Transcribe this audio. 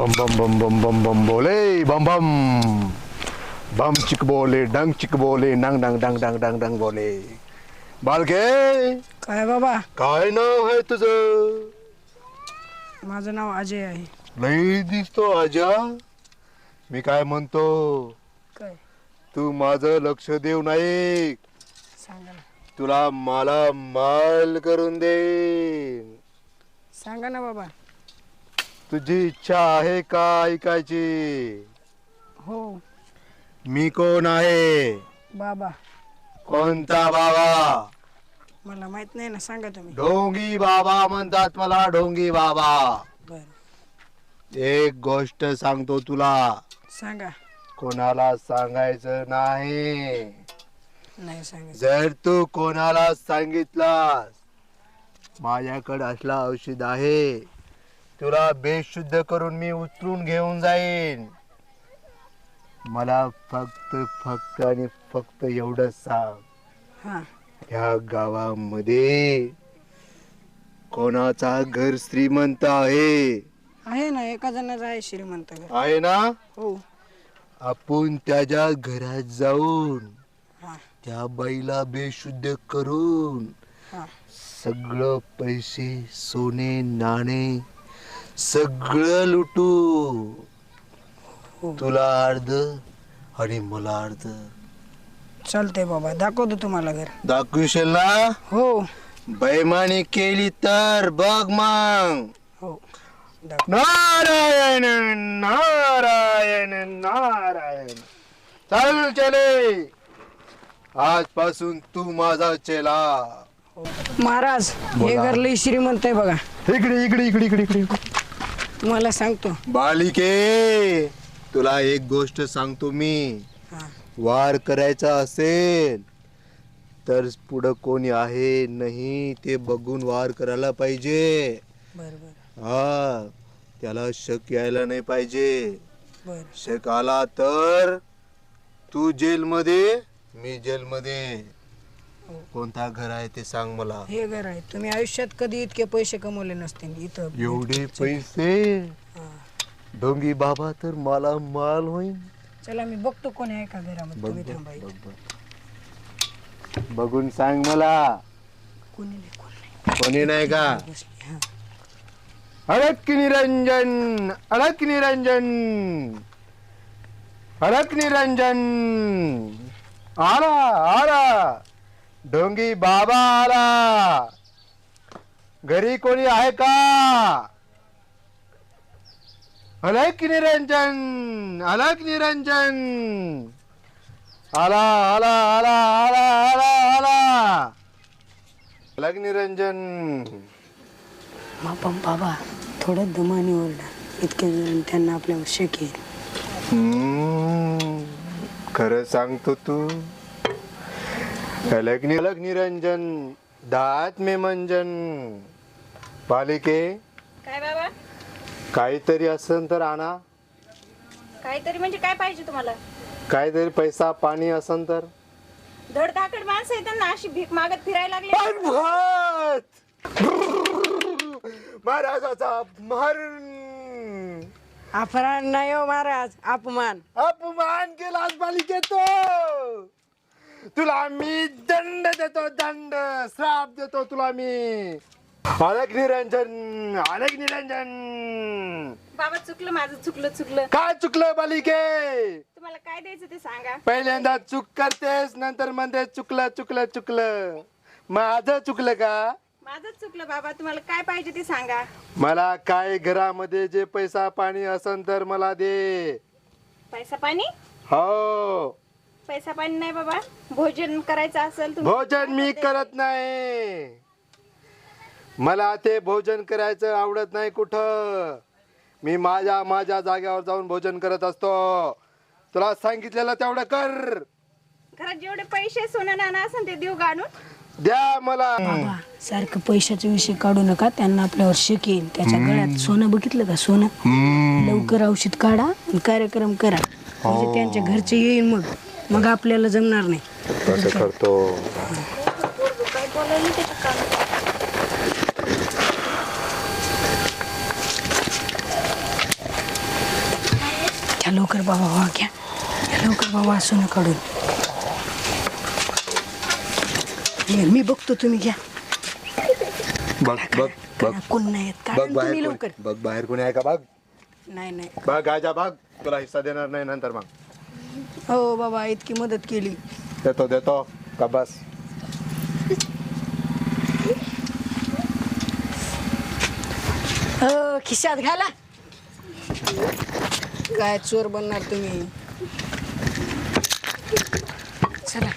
बम बम बम बम बम बम बोले बम बम बम चिक बोले डंग चिक बोले नंग डंग डंग डंग डंग डंग बोले बालके काय बाबा? काय नाव आहे तुझं? माझं नाव अजय आहे. लई दिसतो आजा मी काय म्हणतो? काय? तू माझं लक्ष देऊ नाही. सांगा ना. तुला मला माल करून दे. सांगा ना बाबा. तुझी इच्छा आहे का ऐकायची? हो. मी कोण आहे? बाबा. कोणता बाबा? मला माहीत नाही ना सांगा तुम्ही. ढोंगी बाबा म्हणतात मला ढोंगी बाबा. बर. एक गोष्ट सांगतो तुला. सांगा. कोणाला सांगायचं नाही. जर तू कोणाला सांगितलास माझ्याकडे असला औषध आहे. तुला बेशुद्ध करून मी उतरून घेऊन जाईन. मला फक्त फक्त आणि फक्त एवढं सांग. हा. ह्या गावामध्ये कोणाचा घर श्रीमंत आहे? आहे ना एका जणाचं आहे श्रीमंत घर. आहे ना? हो. आपण त्याच्या घरात जाऊन हा. त्या बाईला बेशुद्ध करून हा. सगळं पैसे सोने नाणे सगळं लुटू. तुला अर्ध आणि मला अर्ध चालतंय बाबा दाखवतो तुम्हाला घर. दाखवशील ना? हो. बैमानी केली तर बघ मग. हो. नारायण नारायण नारायण. चल चले. आजपासून तू माझा चेला. महाराज हे. घर लई श्रीमंत आहे बघा. इकडे इकडे इकडे इकडे इकडे. तुम्हाला सांगतो. बालिके तुला एक गोष्ट सांगतो मी. हा. वार करायचा असेल तर पुढं कोणी आहे नाही ते बघून वार करायला पाहिजे. बर बर हा त्याला शक यायला नाही पाहिजे. बर. शक आला तर तू जेलमध्ये मी जेलमध्ये. कोणता घर आहे ते सांग मला. हे घर आहे. तुम्ही आयुष्यात कधी इतके पैसे कमवले नसते इथं. एवढे पैसे. ढोंगी बाबा तर मला माल होईल चला मी बघतो कोणी आहे का घरामध्ये. तुम्ही थांबा इथं. बघून सांग मला. कोणी नाही कोणी नाही. कोणी नाही का? बसली हा. अडक निरंजन अडक निरंजन. अडक निरंजन. आला आला. ढोंगी बाबा आला घरी कोणी आहे का? अलक निरंजन? अलक निरंजन? आला आला आला आला आला आला. अलक निरंजन? बाबा बाबा थोडं दमाने ओरडा. इतके जण त्यांना आपल्यावर शक येईल खरं सांगतो तू. अलग नि अलग निरंजन दात मे मंजन. पालिके काय बाबा? काहीतरी असन तर आणा. काहीतरी म्हणजे काय पाहिजे तुम्हाला? काहीतरी पैसा पाणी असन तर. धडधाकड माणसं आहे त्यांना अशी भीक मागत फिरायला लागले! महाराजाचा अपमान. अपमान नाही हो महाराज अपमान. अपमान केलास बालिकेतो तुला मी दंड देतो दंड. श्राप देतो तुला मी अलग निरंजन अलग निरंजन. बाबा चुकलं माझं चुकलं चुकलं. काय चुकलं बालिके? तुम्हाला काय द्यायचं ते सांगा. पहिल्यांदा चूक करतेस नंतर म्हणते चुकलं चुकलं चुकलं. माझं चुकलं का? माझंच चुकलं बाबा तुम्हाला काय पाहिजे ते सांगा. मला काय घरामध्ये जे पैसा पाणी असन तर मला दे. पैसा पाणी? हो. पैसा पाणी नाही बाबा. भोजन करायचं असेल तुम्ही. भोजन मी करत नाही. मला ते भोजन करायचं आवडत नाही कुठं. मी माझ्या माझ्या जागेवर जाऊन भोजन करत असतो. तुला सांगितलेलं तेवढं कर. घरात जेवढे पैसे सोनं नाणं असेल ते देऊ गाणून द्या मला. बाबा सारखं पैशाचा विषय काढू नका. त्यांना आपल्यावर शक येईल. त्याच्या गळ्यात सोनं बघितलं का? सोनं. लवकर औषध काढा आणि कार्यक्रम करा. म्हणजे त्यांच्या घरचे येईल मग मग आपल्याला जमणार नाही. कसं करतो. घ्या लवकर बाबा वा घ्या. घ्या लवकर बाबा सोनं काढून. हे, मी बघतो तुम्ही घ्या. बघ कोण नाही बाहेर कोणी- लवकर. बघ बाहेर कोणी आहे का? बघ. नाही नाही. बघ गाजा बघ. तुला हिस्सा देणार नाही नंतर मग. हो बाबा इतकी मदत केली. देतो देतो. का बस? हो खिशात घाला. काय चोर बनणार तुम्ही? चला.